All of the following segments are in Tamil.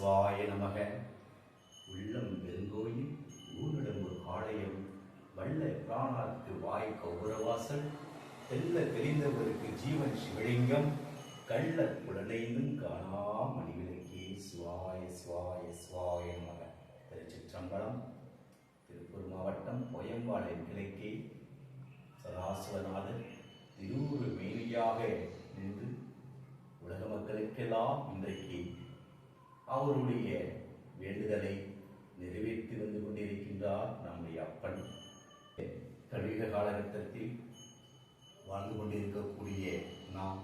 சிவாய நமக. உள்ளம் பெருங்கோயில் ஊனிடம்பு காளையம் வல்ல பிராணாக்கு வாய் கௌரவாசல் தெல்ல தெரிந்தவருக்கு ஜீவன் சிவலிங்கம் கள்ள குடலைந்தும் காணா மணிவிளக்கே சிவாய சிவாய சிவாய நமக. திருச்சிற்றம்பலம் திருப்பூர் மாவட்டம் பொயம்பாளையம் கிழக்கே சதாசிவநாதர் திருவுரு மேலியாக நின்று உலக மக்களுக்கெல்லாம் இன்றைக்கு அவருடைய வேண்டுதலை நிறைவேற்றி வந்து கொண்டிருக்கின்றார் நம்முடைய அப்பன். கலிக காலகட்டத்தில் வாழ்ந்து கொண்டிருக்கக்கூடிய நாம்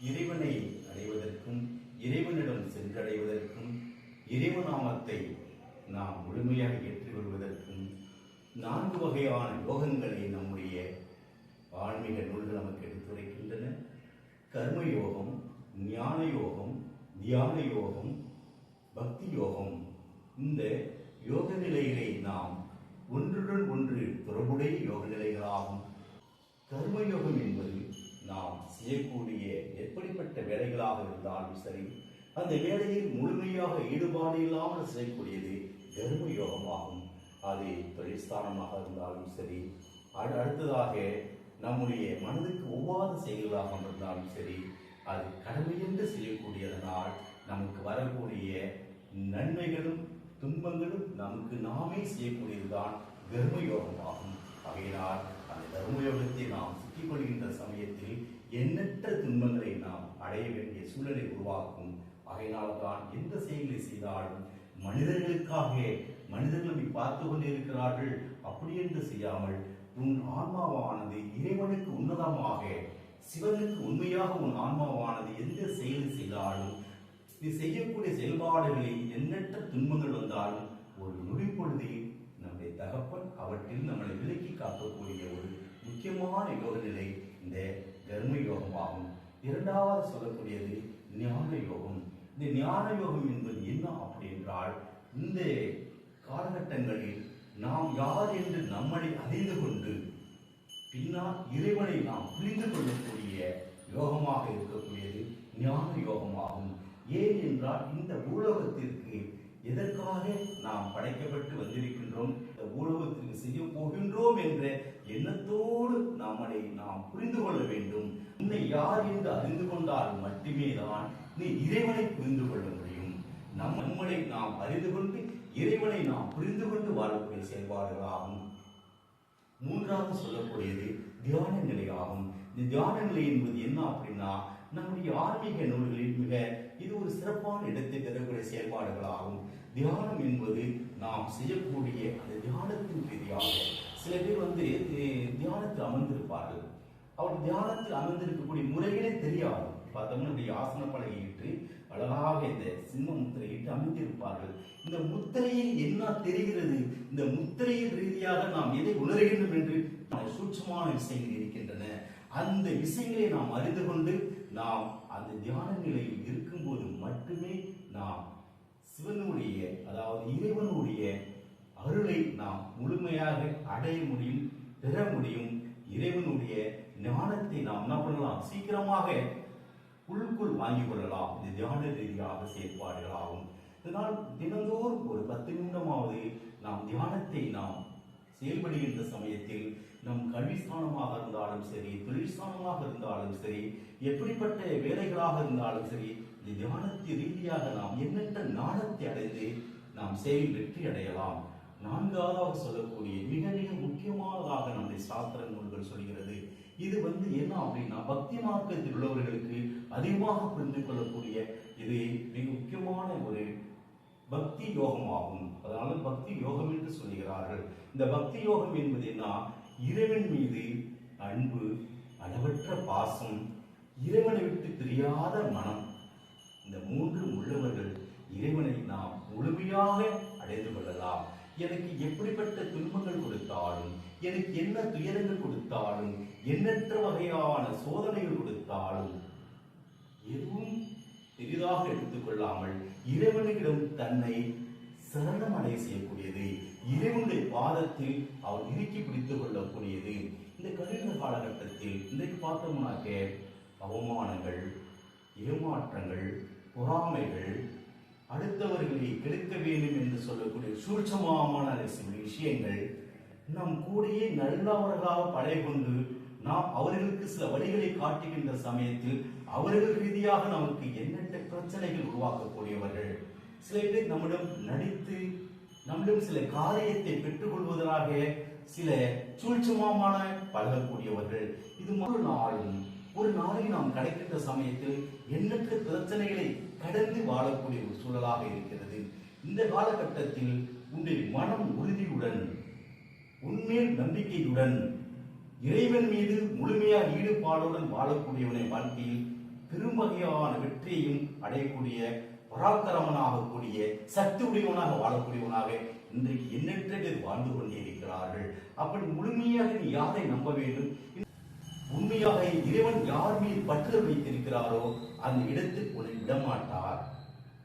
இறைவனை அடைவதற்கும் இறைவனிடம் சென்றடைவதற்கும் இறைவநாமத்தை நாம் முழுமையாக ஏற்றுக்கொள்வதற்கும் நான்கு வகையான யோகங்களை நம்முடைய ஆன்மீக நூல்கள் நமக்கு எடுத்துரைக்கின்றன. கர்ம யோகம் ஞான யோகம் தியான யோகம் பக்தி யோகம் இந்த யோக நிலைகளை நாம் ஒன்றுடன் ஒன்று தொடர்புடைய யோக நிலைகளாகும் கர்ம யோகம் என்பது நாம் செய்யக்கூடிய எப்படிப்பட்ட வேலைகளாக இருந்தாலும் சரி அந்த வேலையில் முழுமையாக ஈடுபாடு இல்லாமல் செய்யக்கூடியது கர்ம யோகமாகும் அது தொழிற்ஸ்தானமாக இருந்தாலும் சரி அடுத்ததாக நம்முடைய மனதுக்கு ஒவ்வாத செயல்களாக இருந்தாலும் சரி அது கடமையென்று செய்யக்கூடியதனால் நமக்கு வரக்கூடிய நன்மைகளும் துன்பங்களும் நமக்கு நாமே செய்யக்கூடியதுதான் கர்மயோகமாகும். ஆகையினால் அந்த கர்மயோகத்தை நாம் சிக்கிக்கொள்கின்ற சமயத்தில் எண்ணற்ற துன்பங்களை நாம் அடைய வேண்டிய சூழலை உருவாக்கும் ஆகையினால் தான் எந்த செயலை செய்தாலும் மனிதர்களுக்காக மனிதர்கள் நம்மை பார்த்து கொண்டிருக்கிறார்கள் அப்படி என்று செய்யாமல் உன் ஆன்மாவானது இறைவனுக்கு உன்னதமாக சிவனுக்கு உண்மையாக உன் ஆன்மாவானது எந்த செயல் செய்தாலும் நீ செய்யக்கூடிய செயல்பாடுகளில் எண்ணற்ற துன்பங்கள் வந்தாலும் ஒரு நொடி பொழுதில் நம்முடைய தகப்பன் அவற்றில் நம்மளை விலக்கி காக்கக்கூடிய ஒரு முக்கியமான யோக நிலை இந்த கர்ம யோகமாகும் இரண்டாவது சொல்லக்கூடியது ஞான யோகம். இந்த ஞான யோகம் என்பது என்ன அப்படி என்றால் இந்த காலகட்டங்களில் நாம் யார் என்று நம்மளை அறிந்து கொண்டு பின்னால் இறைவனை நாம் புரிந்து கொள்ளக்கூடிய யோகமாக இருக்கக்கூடியது ஞான யோகமாகும். ஏன் என்றால் இந்த பூலோகத்திற்கு எதற்காக நாம் படைக்கப்பட்டு வந்திருக்கின்றோம்? இந்த பூலோகத்திற்கு செய்ய போகின்றோம் என்ற எண்ணத்தோடு நம்மளை நாம் புரிந்து கொள்ள வேண்டும். உன்னை யார் என்று அறிந்து கொண்டால் மட்டுமே தான் நீ இறைவனை புரிந்து கொள்ள முடியும். நம் நம்மளை நாம் அறிந்து கொண்டு இறைவனை நாம் புரிந்து கொண்டு வாழக்கூடிய செயல்பாடுகளாகும். மூன்றாவது சொல்லக்கூடியது தியான நிலை ஆகும் இந்த தியான நிலை என்பது என்ன அப்படின்னா நம்முடைய ஆன்மீக நூல்களில் மிக இது ஒரு சிறப்பான இடத்தை பெறக்கூடிய செயல்பாடுகளாகும். தியானம் என்பது நாம் செய்யக்கூடிய அந்த தியானத்தின் ரீதியாக சில பேர் வந்து தியானத்தில் அமர்ந்திருப்பார்கள். அவர் தியானத்தில் அமர்ந்திருக்கக்கூடிய முறைகளே தெரியாது. பார்த்தோம்னா இப்படி ஆசன பலகையிட்டு அழகாக இந்த சிம்ம முத்திரையிட்டு அமைந்திருப்பார்கள் இந்த முத்திரையில் என்ன தெரிகிறது? இந்த முத்திரையின் ரீதியாக நாம் எதை உணர்கின்றோம் என்று சூட்சமான விஷயங்கள் இருக்கின்றன. அந்த விஷயங்களை நாம் அறிந்து கொண்டு நாம் அந்த தியான நிலையில் இருக்கும்போது மட்டுமே நாம் சிவனுடைய அதாவது இறைவனுடைய அருளை நாம் முழுமையாக அடைய முடியும் பெற முடியும். இறைவனுடைய ஞானத்தை நாம் என்ன பண்ணலாம்? சீக்கிரமாக உள்ளுக்குள் வாங்கிக் கொள்ளலாம். இது தியான ரீதியாக செயற்பாடுகளாகும் இதனால் தினந்தோறும் ஒரு பத்து நிமிடமாவது நாம் தியானத்தை நாம் செயல்படுகின்ற சமயத்தில் நம் கல்விஸ்தானமாக இருந்தாலும் சரி தொழிற்ஸ்தானமாக இருந்தாலும் சரி எப்படிப்பட்ட வேலைகளாக இருந்தாலும் சரி இந்த தியானத்தை ரீதியாக நாம் எண்ணற்ற ஞானத்தை அடைந்து நாம் செயல் வெற்றி அடையலாம். நான்காவதாக சொல்லக்கூடிய மிக மிக முக்கியமானதாக நம்முடைய சாஸ்திர நூல்கள் சொல்கிறது. இது வந்து என்ன அப்படின்னா பக்தி மார்க்கத்தில் உள்ளவர்களுக்கு அதிகமாக புரிந்து கொள்ளக்கூடிய இது மிக முக்கியமான ஒரு பக்தி யோகமாகும். அதனால பக்தி யோகம் என்று சொல்கிறார்கள். இந்த பக்தி யோகம் என்பது என்ன? இறைவன் மீது அன்பு அளவற்ற பாசம் இறைவனை விட்டு தெரியாத மனம். இந்த மூன்று உள்ளவர்கள் இறைவனை நாம் முழுமையாக அடைந்து கொள்ளலாம் எனக்கு எப்படிப்பட்ட துன்பங்கள் கொடுத்தாலும் எனக்கு என்ன துயரங்கள் கொடுத்தாலும் எண்ணற்ற வகையான சோதனைகள் கொடுத்தாலும் எதுவும் பெரிதாக எடுத்துக்கொள்ளாமல் இறைவனிடம் தன்னை சரணம் செய்யக்கூடியது இறைவனுடைய பாதத்தில் அவர் இறுக்கி பிடித்துக் கொள்ளக்கூடியது. இந்த கடின காலகட்டத்தில் இன்றைக்கு பார்த்தோம்னாக்க அவமானங்கள் ஏமாற்றங்கள் பொறாமைகள் அடுத்தவர்களை கெடுக்க வேண்டும் என்று சொல்லக்கூடிய சூட்சமான சில விஷயங்கள் நம் கூடயே நல்லவர்களாக பழகி கொண்டு நாம் அவர்களுக்கு சில வழிகளை காட்டுகின்ற சமயத்தில் அவர்கள் ரீதியாக நமக்கு எண்ணற்ற பிரச்சனைகள் உருவாக்கக்கூடியவர்கள். சில பேர் நம்மிடம் நடித்து நம்மிடம் சில காரியத்தை பெற்றுக்கொள்வதற்காக சில சூழ்ச்சமான பழகக்கூடியவர்கள். இது ஒரு நாளும் ஒரு நாளை நாம் கிடைக்கின்ற சமயத்தில் எண்ணற்ற பிரச்சனைகளை கடந்து வாழக்கூடிய ஒரு சூழலாக இருக்கிறது. இந்த காலகட்டத்தில் உன்னை மனம் உறுதியுடன் உண்மையில் நம்பிக்கையுடன் இறைவன் மீது முழுமையாக ஈடுபாடுடன் வாழக்கூடியவனை வாழ்க்கையில் பெரும்பகையான வெற்றியையும் அடையக்கூடிய பராக்கிரமனாகக்கூடிய சக்தி உடையவனாக வாழக்கூடியவனாக இன்றைக்கு எண்ணற்ற பேர் வாழ்ந்து கொண்டே இருக்கிறார்கள். அப்படி முழுமையாக நீ யாரை நம்ப வேண்டும்? உண்மையாக இறைவன் யார் மீது பற்று வைத்திருக்கிறாரோ அந்த இடத்தில் உன்னை விடமாட்டார்.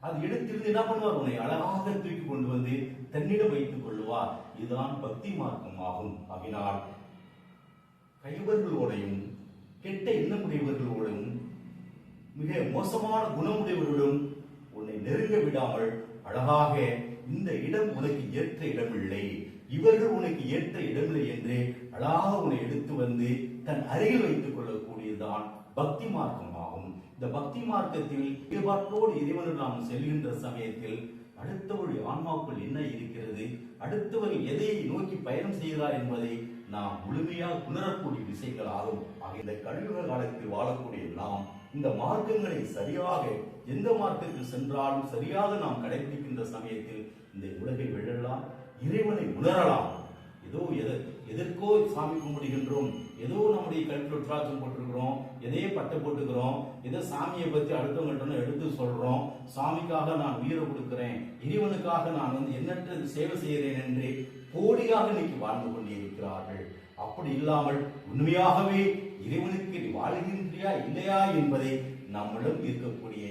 அந்த இடத்திலிருந்து என்ன பண்ணுவார்? உன்னை அழகாக தூக்கி கொண்டு வந்து தன்னிடம் வைத்துக் கொள்வார் இதுதான் பக்தி மார்க்கம் ஆகும். அப்படினால் கைவர்களோடையும் கெட்ட எண்ணமுடையவர்களோடும் மிக மோசமான குணமுடையவர்களும் உன்னை நெருங்க விடாமல் அழகாக இந்த இடம் உனக்கு ஏற்ற இடமில்லை. இவர்கள் உனக்கு ஏற்ற இடமில்லை என்று அழகாக உன்னை எடுத்து வந்து தன் அருகில் வைத்துக் கொள்ளக்கூடியதுதான் பக்தி மார்க்கம் ஆகும் இந்த பக்தி மார்க்கத்தில் ஈடுபாட்டோடு இறைவனிடம் நாம் செல்கின்ற சமயத்தில் அடுத்தவருடைய ஆன்மாக்குள் என்ன இருக்கிறது? அடுத்தவர் எதை நோக்கி பயணம் செய்கிறார் என்பதை நாம் முழுமையாக உணரக்கூடிய விஷயங்கள் ஆகும் ஆக இந்த கலியுக காலத்தில் வாழக்கூடிய நாம் இந்த மார்க்கங்களை சரியாக எந்த மார்க்கத்தில் சென்றாலும் சரியாக நாம் கடைபிடிக்கின்ற சமயத்தில் இந்த உலகை வெல்லலாம். இறைவனை உணரலாம். ஏதோ எது எதற்கோ சாமி கும்பிடுகின்றோம். ஏதோ நம்முடைய கழுத்தில் உற்றாச்சம் போட்டிருக்கிறோம். எதையே பட்டை போட்டுக்கிறோம். எதோ சாமியை பற்றி அடுத்தவங்கள்ட்ட எடுத்து சொல்கிறோம் சாமிக்காக நான் உயிரை கொடுக்கிறேன். இறைவனுக்காக நான் வந்து எண்ணற்ற சேவை செய்கிறேன் என்று போலியாக இன்னைக்கு வாழ்ந்து கொண்டிருக்கிறார்கள் அப்படி இல்லாமல் உண்மையாகவே இறைவனுக்கு நீ வாழ்கின்றியா இல்லையா என்பதை நம்மிடம் இருக்கக்கூடிய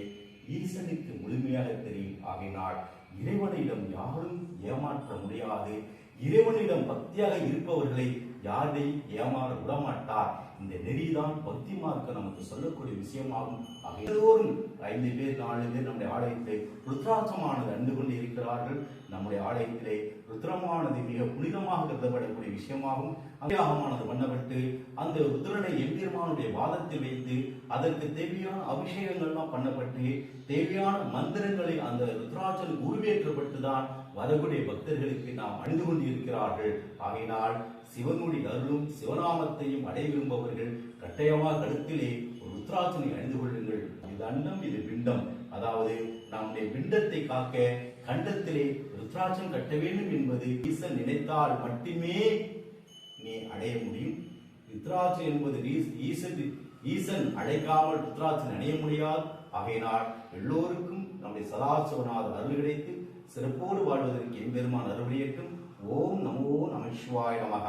ஈசனுக்கு முழுமையாக தெரியும். ஆகினால் இறைவனிடம் யாரும் ஏமாற்ற முடியாது. இறைவனிடம் பக்தியாக இருப்பவர்களை யாரையும் ஏமாற விடமாட்டார். இந்த நெறிதான் பக்தி மார்க்க நமக்கு சொல்லக்கூடிய விஷயமாகும். எல்லோரும் ஐந்து பேர் நாலு பேர் நம்முடைய ஆலயத்திலே ருத்ராட்சமானது அண்டு கொண்டு இருக்கிறார்கள். நம்முடைய ஆலயத்திலே ருத்ரமானது மிக புனிதமாக கருதப்படக்கூடிய விஷயமாகும். அபியாகமானது பண்ணப்பட்டு அந்த ருத்ரனை எம்பெருமானுடைய வாதத்தில் வைத்து அதற்கு தேவையான அபிஷேகங்கள்லாம் பண்ணப்பட்டு தேவையான மந்திரங்களை அந்த ருத்ராட்சனுக்கு உருவேற்றப்பட்டுதான் வரக்கூடிய பக்தர்களுக்கு நாம் அணிந்து கொண்டிருக்கிறார்கள் ஆகையினால் சிவனுடைய அருளும் சிவநாமத்தையும் அடைய விரும்பவர்கள் கட்டாயமாக கழுத்திலே ஒரு ருத்ராட்சனை அணிந்து கொள்ளுங்கள். இது அன்னம் இது பிண்டம். அதாவது நம்முடைய பிண்டத்தை காக்க கண்டத்திலே ருத்ராட்சம் கட்ட வேண்டும் என்பது ஈசன் நினைத்தால் மட்டுமே நீ அடைய முடியும். ருத்ராட்சம் என்பது ஈஸ்- ஈசன் ஈசன் அழைக்காமல் ருத்ராட்சன் அடைய முடியாது. ஆகையினால் எல்லோருக்கும் நம்முடைய சதாசிவநாத அருள் கிடைத்து சிறப்போடு வாழ்வதற்கு எம்பெருமான் அருளியட்டும் ஓம் நமோ நம சிவாய நமக